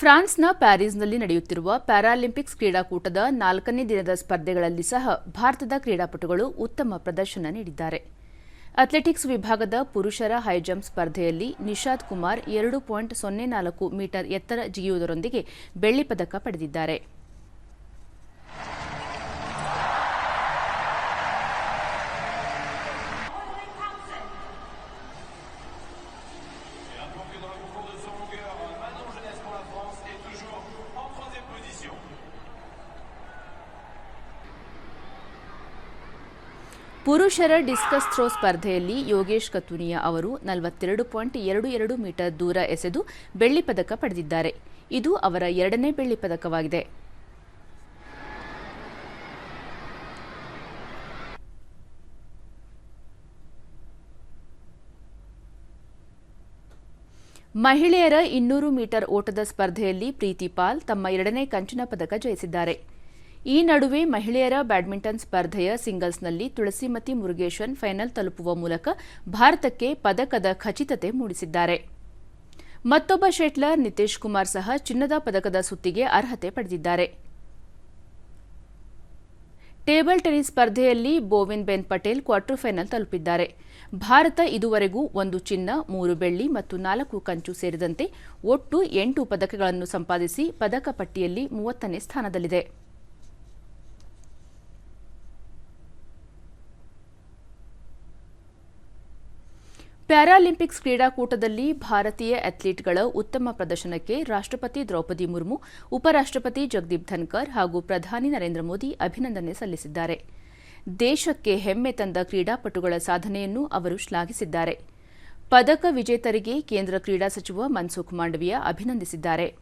ಫ್ರಾನ್ಸ್ನ ಪ್ಯಾರಿಸ್ನಲ್ಲಿ ನಡೆಯುತ್ತಿರುವ ಪ್ಯಾರಾಲಿಂಪಿಕ್ಸ್ ಕ್ರೀಡಾಕೂಟದ ನಾಲ್ಕನೇ ದಿನದ ಸ್ಪರ್ಧೆಗಳಲ್ಲಿ ಸಹ ಭಾರತದ ಕ್ರೀಡಾಪಟುಗಳು ಉತ್ತಮ ಪ್ರದರ್ಶನ ನೀಡಿದ್ದಾರೆ. ಅಥ್ಲೆಟಿಕ್ಸ್ ವಿಭಾಗದ ಪುರುಷರ ಹೈಜಂಪ್ ಸ್ಪರ್ಧೆಯಲ್ಲಿ ನಿಷಾದ್ ಕುಮಾರ್ ಎರಡು ಪಾಯಿಂಟ್ ಸೊನ್ನೆ ನಾಲ್ಕು ಮೀಟರ್ ಎತ್ತರ ಜಿಗಿಯುವುದರೊಂದಿಗೆ ಬೆಳ್ಳಿ ಪದಕ ಪಡೆದಿದ್ದಾರೆ. ಪುರುಷರ ಡಿಸ್ಕಸ್ ಥ್ರೋ ಸ್ಪರ್ಧೆಯಲ್ಲಿ ಯೋಗೇಶ್ ಕತುನಿಯಾ ಅವರು ನಲವತ್ತೆರಡು ಪಾಯಿಂಟ್ ಎರಡು ಎರಡು ಮೀಟರ್ ದೂರ ಎಸೆದು ಬೆಳ್ಳಿ ಪದಕ ಪಡೆದಿದ್ದಾರೆ. ಇದು ಅವರ ಎರಡನೇ ಬೆಳ್ಳಿ ಪದಕವಾಗಿದೆ. ಮಹಿಳೆಯರ ಇನ್ನೂರು ಮೀಟರ್ ಓಟದ ಸ್ಪರ್ಧೆಯಲ್ಲಿ ಪ್ರೀತಿ ಪಾಲ್ ತಮ್ಮ ಎರಡನೇ ಕಂಚಿನ ಪದಕ ಜಯಿಸಿದ್ದಾರೆ. ಈ ನಡುವೆ ಮಹಿಳೆಯರ ಬ್ಯಾಡ್ಮಿಂಟನ್ ಸ್ಪರ್ಧೆಯ ಸಿಂಗಲ್ಸ್ನಲ್ಲಿ ತುಳಸಿಮತಿ ಮುರುಗೇಶನ್ ಫೈನಲ್ ತಲುಪುವ ಮೂಲಕ ಭಾರತಕ್ಕೆ ಪದಕದ ಖಚಿತತೆ ಮೂಡಿಸಿದ್ದಾರೆ. ಮತ್ತೊಬ್ಬ ಶೆಟ್ಲರ್ ನಿತೇಶ್ ಕುಮಾರ್ ಸಹ ಚಿನ್ನದ ಪದಕದ ಸುತ್ತಿಗೆ ಅರ್ಹತೆ ಪಡೆದಿದ್ದಾರೆ. ಟೇಬಲ್ ಟೆನಿಸ್ ಸ್ಪರ್ಧೆಯಲ್ಲಿ ಬೋವಿನ್ ಬೆನ್ ಪಟೇಲ್ ಕ್ವಾರ್ಟರ್ ಫೈನಲ್ ತಲುಪಿದ್ದಾರೆ. ಭಾರತ ಇದುವರೆಗೂ ಒಂದು ಚಿನ್ನ, ಮೂರು ಬೆಳ್ಳಿ ಮತ್ತು ನಾಲ್ಕು ಕಂಚು ಸೇರಿದಂತೆ ಒಟ್ಟು ಎಂಟು ಪದಕಗಳನ್ನು ಸಂಪಾದಿಸಿ ಪದಕ ಪಟ್ಟಿಯಲ್ಲಿ ಮೂವತ್ತನೇ ಸ್ಥಾನದಲ್ಲಿದೆ. ಪ್ಯಾರಾಲಿಂಪಿಕ್ಸ್ ಕ್ರೀಡಾಕೂಟದಲ್ಲಿ ಭಾರತೀಯ ಅಥ್ಲೀಟ್ಗಳ ಉತ್ತಮ ಪ್ರದರ್ಶನಕ್ಕೆ ರಾಷ್ಟ್ರಪತಿ ದ್ರೌಪದಿ ಮುರ್ಮು, ಉಪರಾಷ್ಟ್ರಪತಿ ಜಗದೀಪ್ ಧನ್ಕರ್ ಹಾಗೂ ಪ್ರಧಾನಿ ನರೇಂದ್ರ ಮೋದಿ ಅಭಿನಂದನೆ ಸಲ್ಲಿಸಿದ್ದಾರೆ. ದೇಶಕ್ಕೆ ಹೆಮ್ಮೆ ತಂದ ಕ್ರೀಡಾಪಟುಗಳ ಸಾಧನೆಯನ್ನು ಅವರು ಶ್ಲಾಘಿಸಿದ್ದಾರೆ. ಪದಕ ವಿಜೇತರಿಗೆ ಕೇಂದ್ರ ಕ್ರೀಡಾ ಸಚಿವ ಮನ್ಸುಖ್ ಮಾಂಡವಿಯಾ ಅಭಿನಂದಿಸಿದ್ದಾರೆ.